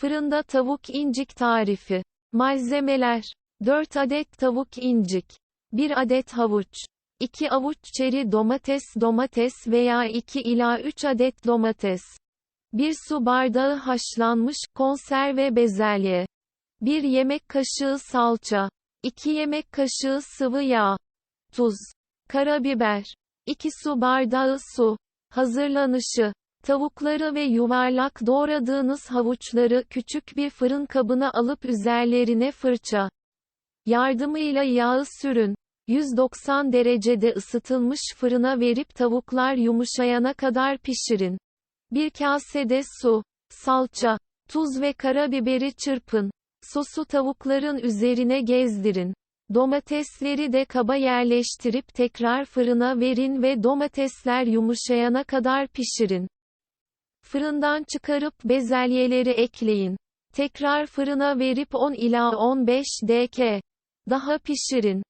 Fırında tavuk incik tarifi. Malzemeler. 4 adet tavuk incik. 1 adet havuç. 2 avuç çeri domates domates veya 2 ila 3 adet domates. 1 su bardağı haşlanmış konserve bezelye. 1 yemek kaşığı salça. 2 yemek kaşığı sıvı yağ. Tuz. Karabiber. 2 su bardağı su. Hazırlanışı. Tavukları ve yuvarlak doğradığınız havuçları küçük bir fırın kabına alıp üzerlerine fırça yardımıyla yağı sürün. 190 derecede ısıtılmış fırına verip tavuklar yumuşayana kadar pişirin. Bir kasede su, salça, tuz ve karabiberi çırpın. Sosu tavukların üzerine gezdirin. Domatesleri de kaba yerleştirip tekrar fırına verin ve domatesler yumuşayana kadar pişirin. Fırından çıkarıp bezelyeleri ekleyin. Tekrar fırına verip 10 ila 15 dakika daha pişirin.